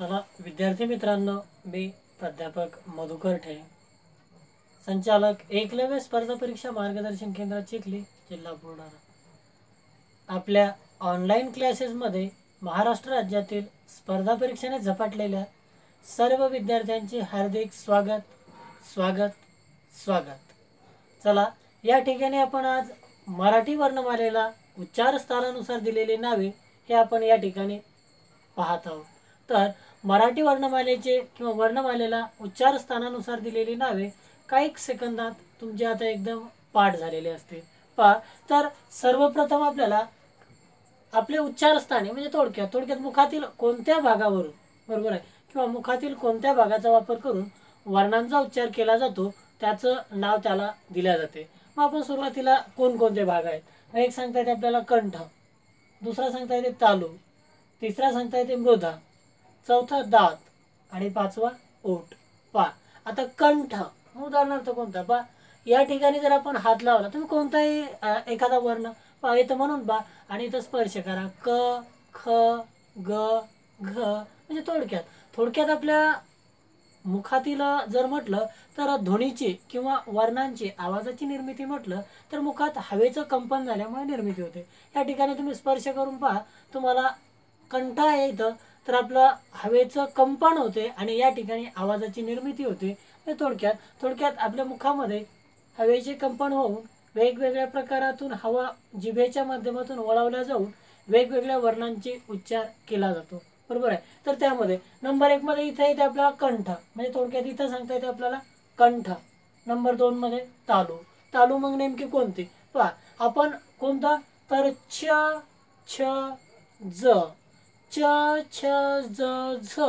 चला विद्यार्थी मित्रांनो मी प्राध्यापक मधुकर ठे. संचालक एकलव्य स्पर्धा परीक्षा मार्गदर्शन केंद्र चिखली जिल्हा बुलढाणा. आपल्या ऑनलाईन क्लासेसमध्ये महाराष्ट्र राज्यातील स्पर्धा परीक्षेने झपाटलेल्या सर्व विद्यार्थ्यांचे हार्दिक स्वागत स्वागत स्वागत. चला या ठिकाणी आपण आज मराठी वर्णमालेला उच्चार स्थानानुसार दिलेली नावे हे आपण या ठिकाणी पाहत आहोत. तर मराठी वर्णमालेचे किंवा वर्णमालेला उच्चार स्थानानुसार दिलेली नावे काही सेकंदात तुमचे आता एकदम पाठ झालेले असते. पहा तर सर्वप्रथम आपल्याला आपले उच्चार स्थाने म्हणजे थोडक्यात थोडक्यात मुखातील कोणत्या भागावरून बरोबर आहे? किंवा मुखातील कोणत्या भागाचा वापर करून वर्णांचा उच्चार केला जातो त्याचं नाव त्याला दिल्या जाते. मग आपण सुरुवातीला कोणकोणते भाग आहेत? एक सांगता येते आपल्याला कंठ दुसरा सांगता येते तालू तिसरा सांगता येते मृदा चौथा दात आणि पाचवा ओठ. पा आता कंठ उदाहरणार्थ कोणता? पा या ठिकाणी जर आपण हात लावला तुम्ही कोणताही एखादा वर्ण पा येतं म्हणून पा आणि इथं स्पर्श करा. क ख ग घ म्हणजे थोडक्यात. थोडक्यात आपल्या मुखातील जर म्हटलं तर ध्वनीची किंवा वर्णांची आवाजाची निर्मिती म्हटलं तर मुखात हवेचं कंपन झाल्यामुळे निर्मिती होते. या ठिकाणी तुम्ही स्पर्श करून पहा तुम्हाला कंठ आहे इथं तर आपलं हवेचं कंपन होते आणि या ठिकाणी आवाजाची निर्मिती होते. म्हणजे थोडक्यात थोडक्यात आपल्या मुखामध्ये हवेचे कंपन होऊन वेगवेगळ्या प्रकारातून हवा जिभेच्या माध्यमातून वळवल्या जाऊन वेगवेगळ्या वर्णांचे उच्चार केला जातो. बरोबर आहे? तर त्यामध्ये नंबर एक मध्ये इथे येते आपल्याला कंठ. म्हणजे थोडक्यात इथं सांगता येते आपल्याला कंठ. नंबर दोन मध्ये तालू. तालू मग नेमके कोणते? पहा आपण कोणता तर छ छ ज च छ ज झ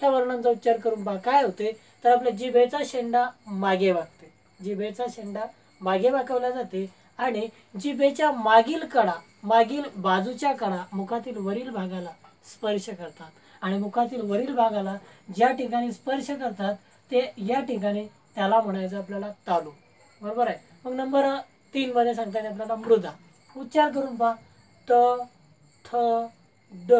ह्या वर्णांचा उच्चार करून पहा काय होते तर आपल्या जिभेचा शेंडा मागे वागते जिभेचा शेंडा मागे वाकवला जाते आणि जिभेच्या मागील कडा मागील बाजूच्या कडा मुखातील वरील भागाला स्पर्श करतात आणि मुखातील वरील भागाला ज्या ठिकाणी स्पर्श करतात ते या ठिकाणी त्याला म्हणायचं आपल्याला तालू बरोबर आहे मग नंबर तीन मध्ये सांगता येईल आपल्याला मृदा उच्चार करून पहा त थ ड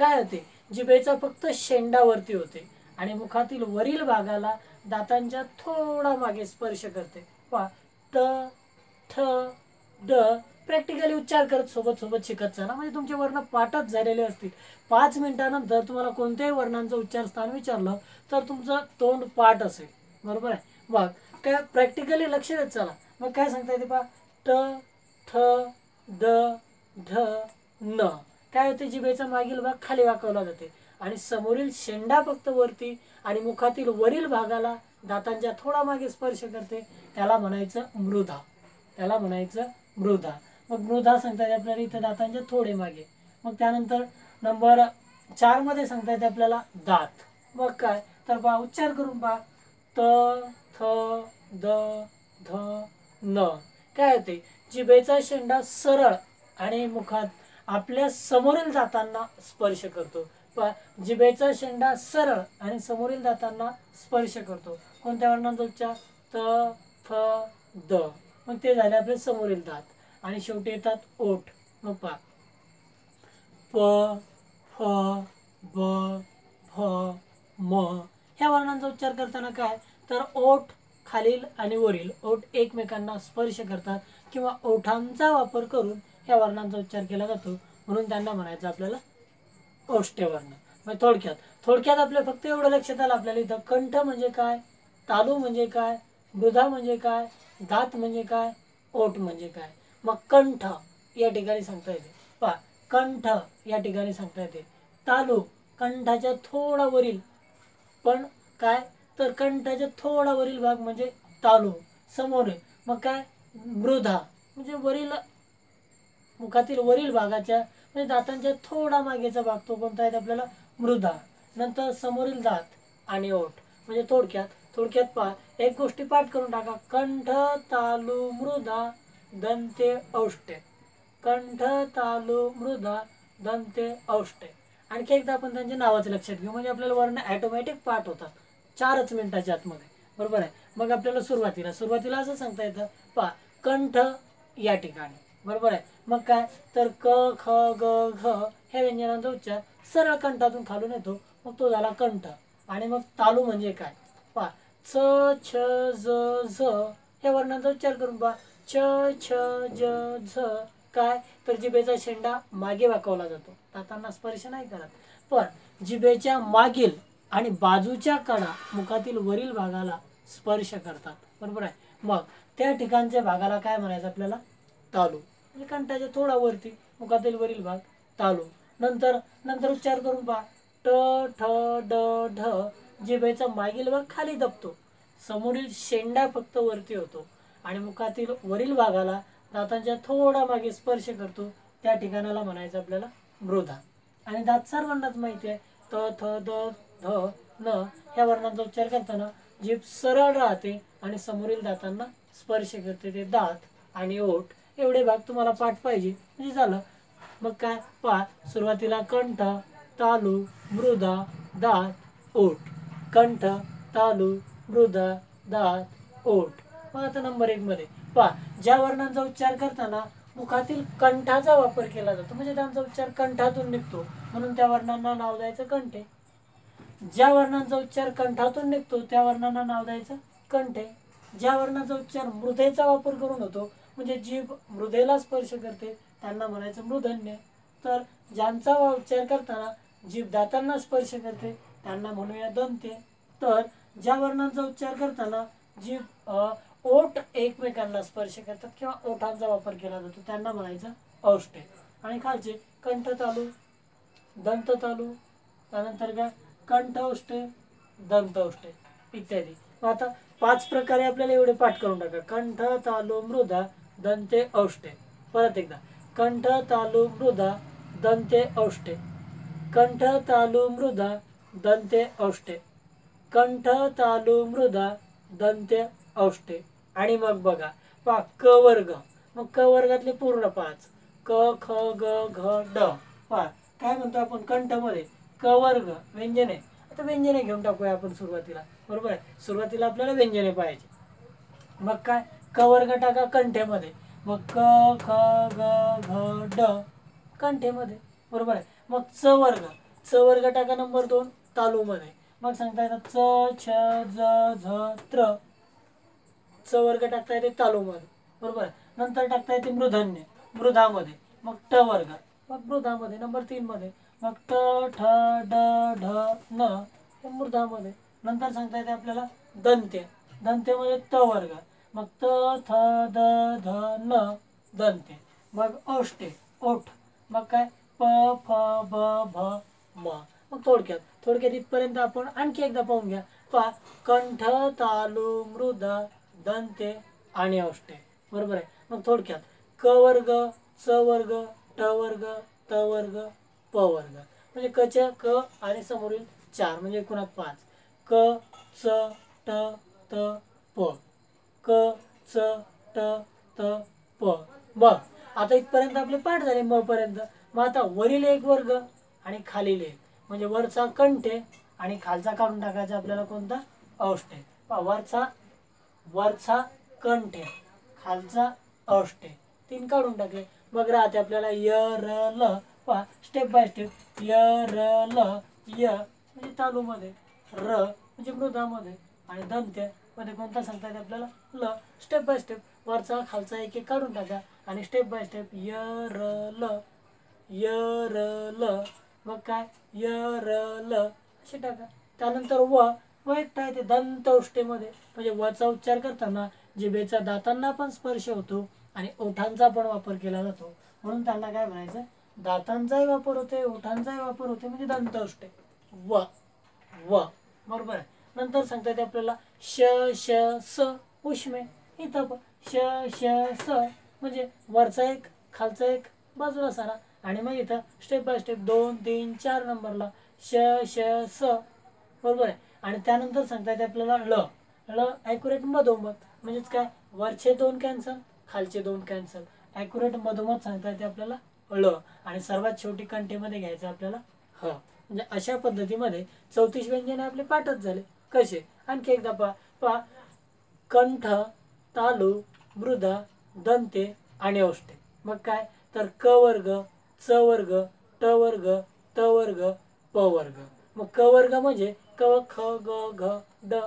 काय होते? जिभेचा फक्त शेंडावरती होते आणि मुखातील वरील भागाला दातांच्या थोडा मागे स्पर्श करते. पहा ट ठ ड प्रॅक्टिकली उच्चार करत सोबत सोबत शिकत चला म्हणजे तुमचे वर्ण पाठच झालेले असतील. पाच मिनिटानंतर तुम्हाला कोणत्याही वर्णांचं उच्चार स्थान विचारलं तर तुमचं तोंड पाठ असेल. बरोबर आहे? मग काय प्रॅक्टिकली लक्ष देत चला. मग काय सांगता येते पहा? ट ठ ड ढ न. काय होते जिभेचा मागील भाग खाली वाकवला जाते. आणि समोरील शेंडा फक्त वरती आणि मुखातील वरील भागाला दातांच्या थोडा मागे स्पर्श करते. त्याला म्हणायचं मृदा त्याला म्हणायचं मृधा. मग मृधा सांगता येते आपल्याला इथं दातांच्या थोडे मागे. मग त्यानंतर नंबर चारमध्ये सांगता येते आपल्याला दात. मग काय? तर पहा उच्चार करून पहा. त थ द ध न. काय होते? जिभेचा शेंडा सरळ आणि मुखात आपल्या समोरील दातांना स्पर्श करतो. जिभेचा शेंडा सरळ आणि समोरील दातांना स्पर्श करतो. कोणत्या वर्णांचा उच्चार त फ द. मग ते झाले आपले समोरील दात. आणि शेवटी येतात ओठ. मग पा प फ ब फ म. ह्या वर्णांचा उच्चार करताना काय? तर ओठ खालील आणि वरील. ओठ एकमेकांना स्पर्श करतात किंवा ओठांचा वापर करून या वर्णांचा उच्चार केला जातो. म्हणून त्यांना म्हणायचं आपल्याला ओष्ठ्यवर्ण मग थोडक्यात थोडक्यात आपल्या फक्त एवढं लक्षात आलं आपल्याला इथं कंठ म्हणजे काय तालू म्हणजे काय मृधा म्हणजे काय दात म्हणजे काय ओट म्हणजे काय. मग कंठ या ठिकाणी सांगता येते. पहा कंठ या ठिकाणी सांगता येते. तालू कंठाच्या थोडा वरील. पण काय? तर कंठाच्या थोडा वरील भाग म्हणजे तालू. समोर मग काय? मृधा म्हणजे वरील मुखातील वरील भागाच्या म्हणजे दातांच्या थोडा मागेचा भाग तो कोणता आहे? आपल्याला मृदा. नंतर समोरील दात आणि ओठ. म्हणजे थोडक्यात थोडक्यात पहा. एक गोष्टी पाठ करून टाका. कंठ तालू मृदा दंते औष्टे कंठ तालू मृदा दंते औष्टे आणखी एकदा आपण त्यांच्या नावाचं लक्षात घेऊ. म्हणजे आपल्याला वर्ण ॲटोमॅटिक पाठ होतात. चारच मिनिटाच्या आतमध्ये. बरोबर आहे? मग आपल्याला सुरुवातीला सुरुवातीला असं सांगता येतं. पहा. कंठ या ठिकाणी. बरोबर आहे. मग काय? तर क ख ग घ ह्या व्यंजनांचा उच्चार सरळ कंठातून खालून येतो. मग तो झाला कंठ. आणि मग तालू म्हणजे काय? पा च छ ज झ हे वर्णांचा उच्चार करून पहा. छ छ ज झ काय? तर जिभेचा शेंडा मागे वाकवला जातो. दातांना स्पर्श नाही करत. पण जिभेच्या मागील आणि बाजूच्या कडा मुखातील वरील भागाला स्पर्श करतात. बरोबर आहे. मग त्या ठिकाणच्या भागाला काय म्हणायचं आपल्याला? तालू. कंठाच्या थोडा वरती मुखातील वरील भाग तालू नंतर नंतर उच्चार करून पहा. ट ठ ड ढ जिभेचा मागील भाग खाली दबतो. समोरील शेंडा फक्त वरती होतो आणि मुखातील वरील भागाला दातांच्या थोडा मागे स्पर्श करतो. त्या ठिकाणाला म्हणायचं आपल्याला मृदा. आणि दात सर्वांनाच माहिती आहे. त थ द ध न ह्या वर्णांचा उच्चार करताना जीभ सरळ राहते आणि समोरील दातांना स्पर्श करते ते दात आणि ओठ. एवढे भाग तुम्हाला पाठ पाहिजे. म्हणजे झालं. मग काय? पा सुरुवातीला कंठ तालू मृदा दात ओठ. कंठ तालू मृदा दात ओठ. मग आता नंबर एक मध्ये. पा ज्या वर्णांचा उच्चार करताना मुखातील कंठाचा वापर केला जातो. म्हणजे त्यांचा उच्चार कंठातून निघतो म्हणून त्या वर्णांना नाव द्यायचं कंठे. ज्या वर्णांचा उच्चार कंठातून निघतो त्या वर्णांना नाव द्यायचं कंठे. ज्या वर्णाचा उच्चार मृदेचा वापर करून होतो म्हणजे जीभ मृदेला स्पर्श करते त्यांना म्हणायचं मृधन्य. तर ज्यांचा उच्चार करताना जीभ दातांना स्पर्श करते त्यांना म्हणूया दंते तर ज्या वर्णांचा उच्चार करताना जीभ ओठ एकमेकांना स्पर्श करतात किंवा ओठांचा वापर केला जातो त्यांना म्हणायचं औष्टे आणि खालचे कंठ तालू दंत तालू त्यानंतर काय? कंठ औष्टे दंत औष्टे इत्यादी. मग आता पाच प्रकारे आपल्याला एवढे पाठ करून टाका. कंठ तालू मृदा दंते औष्टे परत एकदा. कंठ तालू मृदा दंते औष्टे कंठ तालू मृदा दंते औष्टे कंठ तालू मृदा दंते औष्टे आणि मग बघा. पा क वर्ग. मग क वर्गातले पूर्ण पाच. क ख ग घ ड. पा काय म्हणतो आपण कंठमध्ये? क वर्ग. व्यंजने. आता व्यंजने घेऊन टाकूया आपण सुरुवातीला. बरोबर आहे? सुरुवातीला आपल्याला व्यंजने पाहिजे. मग काय? कवर्ग टाका कंठेमध्ये? मग क ख ग घ ड कंठेमध्ये. बरोबर आहे. मग च वर्ग. च वर्ग टाका नंबर दोन? तालूमध्ये. मग सांगता येतं च छ ज झ त्र. च वर्ग टाकता येते तालूमध्ये. बरोबर आहे. नंतर टाकता येते मृधन्य. मृधामध्ये. मग ट वर्ग. मग मृधामध्ये. नंबर तीनमध्ये. मग ट ठ ड ढ न हे नंतर सांगता येते आपल्याला दंत्य. दंत्यमध्ये त वर्ग. मग त थ द ध न दंते मग औष्टे ओठ मग काय? प फ ब भ म. मग थोडक्यात थोडक्यात इथपर्यंत आपण आणखी एकदा पाहून घ्या. पा कंठ तालू मृदा दंते आणि औष्टे बरोबर आहे? मग थोडक्यात क वर्ग च वर्ग ट वर्ग त वर्ग प वर्ग. म्हणजे कच्या क आणि समोरील चार म्हणजे एकूणात पाच. क च ट त प. क च ट त प ब. आता इथपर्यंत आपले पाठ झाले म पर्यंत. मग आता वरील एक वर्ग आणि खालील एक. म्हणजे वरचा कंठे आणि खालचा काढून टाकायचा आपल्याला कोणता? औष्टे वरचा वरचा कंठे खालचा औष्टे तीन काढून टाकले. मग राहते आपल्याला य र ल. पा स्टेप बाय स्टेप य र ल य. म्हणजे तालूमध्ये. र म्हणजे मृदामध्ये. आणि दंत्य. मध्ये कोणता सांगता येते आपल्याला? ल. स्टेप बाय स्टेप वरचा खालचा एक एक काढून टाका. आणि स्टेप बाय स्टेप य र ल य र ल मग काय? य र ल असे टाका. त्यानंतर व व एकटा येते दंत उष्टेमध्ये म्हणजे वचा उच्चार करताना जिभेचा दातांना पण स्पर्श होतो आणि ओठांचा पण वापर केला जातो. म्हणून त्यांना काय म्हणायचं? दातांचाही वापर होते ओठांचाही वापर होते म्हणजे दंतौष्टे व. व. बरोबर आहे. नंतर सांगता येते आपल्याला श श स उष्मे. इथं पण श श स म्हणजे वरचा एक खालचा एक बाजूला सारा. आणि मग इथं स्टेप बाय स्टेप दोन तीन चार नंबरला श श स. बरोबर आहे? आणि त्यानंतर सांगता आपल्याला ल. ल ॲक्युरेट मधोमध. म्हणजेच काय? वरचे दोन कॅन्सल खालचे दोन कॅन्सल ॲक्युरेट मधोमध सांगता येते आपल्याला ळ आणि सर्वात छोटी कंटेमध्ये घ्यायचं आपल्याला ह. म्हणजे अशा पद्धतीमध्ये चौतीस व्यंजने आपले पाठच झाले. कसे? आणखी एकदा पहा. पहा. कंठ तालू मृदा दंते आणि औष्टे मग काय? तर क वर्ग च वर्ग ट वर्ग त वर्ग प वर्ग. मग क वर्ग म्हणजे क ख ग घ ड.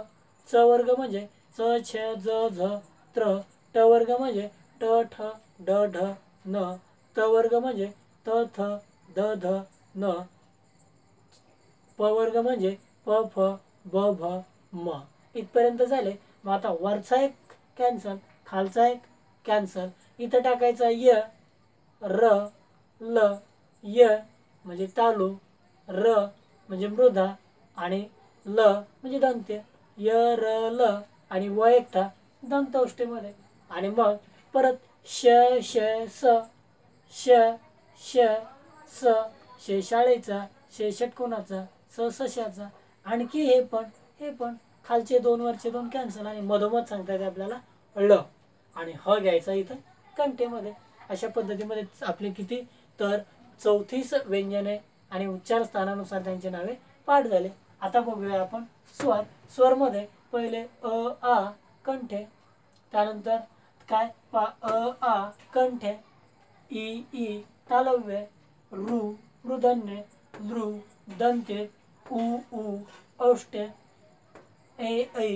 च वर्ग म्हणजे च छ ज झ त्र. ट वर्ग म्हणजे ट ठ ड ढ न. त वर्ग म्हणजे त थ ध ध न. प वर्ग म्हणजे प फ ब भ म. इथपर्यंत झाले. मग आता वरचा एक कॅन्सल खालचा एक कॅन्सल इथं टाकायचा य र ल य म्हणजे तालू र म्हणजे मृदा आणि ल म्हणजे दंत्य. य र ल आणि व एकटा दंतौष्टीमध्ये आणि मग परत श श स श श स शेषाळेचा शेषटकोणाचा स सशाचा आणखी हे पण हे पण. खालचे दोन वरचे दोन कॅन्सल आणि मधोमध सांगता येते आपल्याला. ळ आणि ह घ्यायचा इथं कंटेमध्ये अशा पद्धतीमध्ये आपले किती? तर चौतीस व्यंजने आणि उच्चार स्थानानुसार त्यांची नावे पाठ झाले. आता बघूया आपण स्वर. स्वरमध्ये पहिले अ आ कंठे. त्यानंतर काय? पा अ आ कंठे. ई ई तालव्य. ऋ मृदन्य. लृ दंते उ उ औष्टे ए ऐ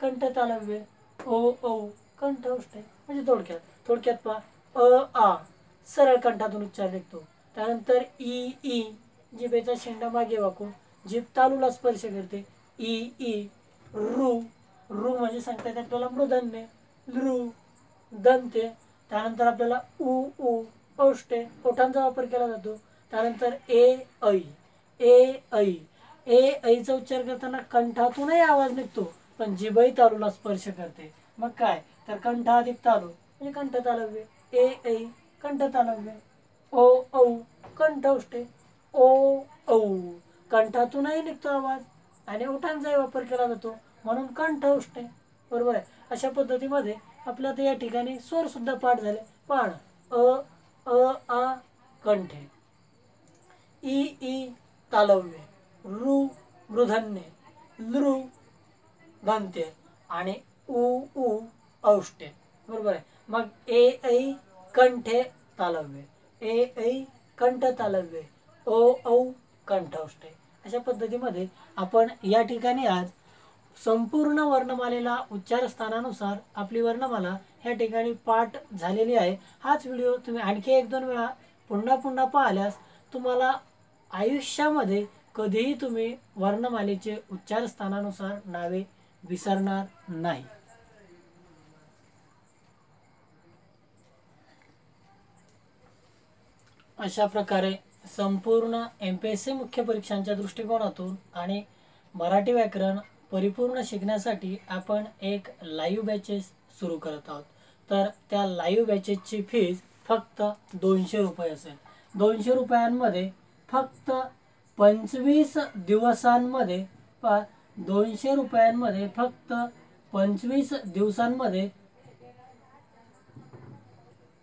कंठ तालव्य ओ औ कंठ औष्टे म्हणजे थोडक्यात. थोडक्यात पा अ आ सरळ कंठातून उच्चार निघतो. त्यानंतर ई ई जिभेचा शेंडा मागे वाकून जीभ तालूला स्पर्श करते. ई ई रू रू म्हणजे सांगता येते आपल्याला मृदन्य. लृ दंते. त्यानंतर आपल्याला उ उ औष्टे ओठांचा वापर केला जातो. त्यानंतर ए ऐ ए ऐ ए ऐचा उच्चार करताना कंठातूनही आवाज निघतो पण जिभही तालूला स्पर्श करते. मग काय? तर कंठ अधिक तालू म्हणजे कंठ तालव्य ए ऐ कंठ तालव्य ओ औ कंठ उष्टे ओ औ. कंठातूनही निघतो आवाज. आणि ओठांचाही वापर केला जातो. म्हणून कंठ उष्टे बरोबर आहे? अशा पद्धतीमध्ये आपल्या तर या ठिकाणी स्वरसुद्धा पाठ झाले. पण अ अ आ कंठे. ई ई तालव्य रु मृधन्य लृ दंत्य आणि उ उ औष्टे बरोबर आहे. मग ए ऐ कंठे तालव्य. ए ऐ कंठ तालव्य. ओ औ कंठौष्टे अशा पद्धतीमध्ये आपण या ठिकाणी आज संपूर्ण वर्णमालेला उच्चार स्थानानुसार आपली वर्णमाला ह्या ठिकाणी पाठ झालेली आहे. हाच व्हिडिओ तुम्ही आणखी एक दोन वेळा पुन्हा पुन्हा पाहिल्यास तुम्हाला आयुष्यामध्ये कधीही तुम्ही वर्णमालेचे उच्चार स्थानानुसार नावे विसरणार नाही. अशा प्रकारे संपूर्ण एम पी एस सी मुख्य परीक्षांच्या दृष्टिकोनातून आणि मराठी व्याकरण परिपूर्ण शिकण्यासाठी आपण एक लाईव्ह बॅचेस सुरू करत आहोत. तर त्या लाईव्ह बॅचेसची फीज फक्त दोनशे रुपये असेल. दोनशे रुपयांमध्ये फक्त पंचवीस दिवसांमध्ये प दोनशे रुपयांमध्ये फक्त पंचवीस दिवसांमध्ये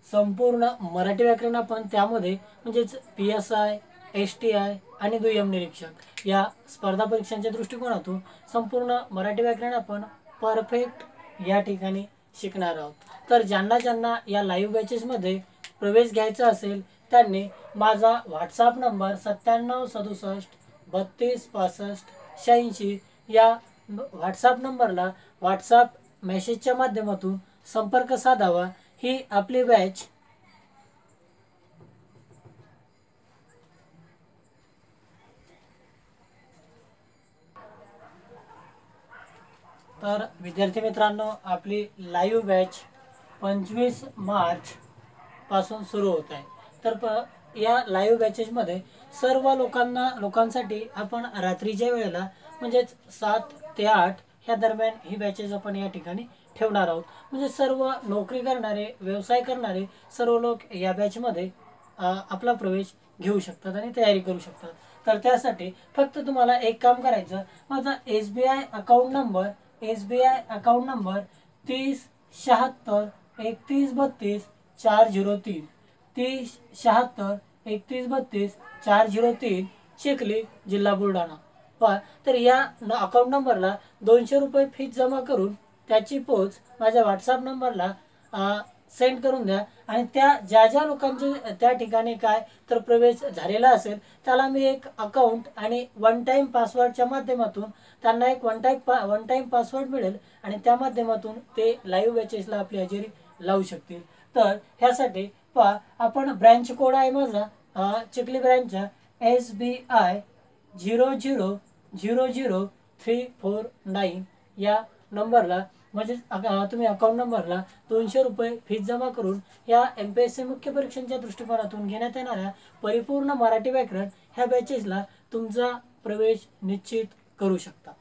संपूर्ण मराठी व्याकरण आपण त्यामध्ये म्हणजेच P S I S T I आणि दुय्यम निरीक्षक या स्पर्धा परीक्षांच्या दृष्टिकोनातून संपूर्ण मराठी व्याकरण आपण परफेक्ट या ठिकाणी शिकणार आहोत. तर ज्यांना ज्यांना या लाईव्ह बॅचेसमध्ये प्रवेश घ्यायचा असेल त्यांनी माझा व्हॉट्सअप नंबर सत्त्याण्णव सदुसष्ट बत्तीस पासष्ट शहाऐंशी या व्हॉट्सअप नंबरला व्हॉट्सअप मेसेजच्या माध्यमातून संपर्क साधावा. ही आपली बॅच तर विद्यार्थी मित्रांनो आपली लाईव्ह बॅच पंचवीस मार्च पासून सुरू होत आहे. तर प या लाईव्ह बॅचेसमध्ये सर्व लोकांना लोकांसाठी आपण रात्रीच्या वेळेला म्हणजेच सात ते आठ ह्या दरम्यान ही बॅचेस आपण या ठिकाणी ठेवणार आहोत. म्हणजे सर्व नोकरी करणारे व्यवसाय करणारे सर्व लोक या बॅचमध्ये आपला प्रवेश घेऊ शकतात आणि तयारी करू शकतात. तर त्यासाठी फक्त तुम्हाला एक काम करायचं. माझा S B I account number S B I account number तीस शहात्तर एकतीस बत्तीस चार झिरो तीन. तीस शहात्तर एकतीस बत्तीस चार झिरो तीन चिखली जिल्हा बुलढाणा. पहा तर या अकाउंट नंबरला दोनशे रुपये फीज जमा करून त्याची पोच माझ्या व्हॉट्सअप नंबरला सेंड करून द्या. आणि त्या ज्या ज्या लोकांचे त्या ठिकाणी काय तर प्रवेश झालेला असेल त्याला मी एक अकाउंट आणि वन टाईम पासवर्डच्या माध्यमातून त्यांना एक वन टाईम पा वन टाईम पासवर्ड मिळेल आणि त्या माध्यमातून ते लाईव्ह बॅचेसला आपली हजेरी लावू शकतील. तर ह्यासाठी पहा आपण ब्रँच कोड आहे माझा Chikhli branch S B I zero zero zero zero three four nine या नंबरला म्हणजेच तुम्ही अकाउंट नंबरला दोनशे रुपये फीज जमा करून या एम पी एस सी मुख्य परीक्षांच्या दृष्टिकोनातून घेण्यात येणाऱ्या परिपूर्ण मराठी व्याकरण ह्या बॅचेसला तुमचा प्रवेश निश्चित करू शकता.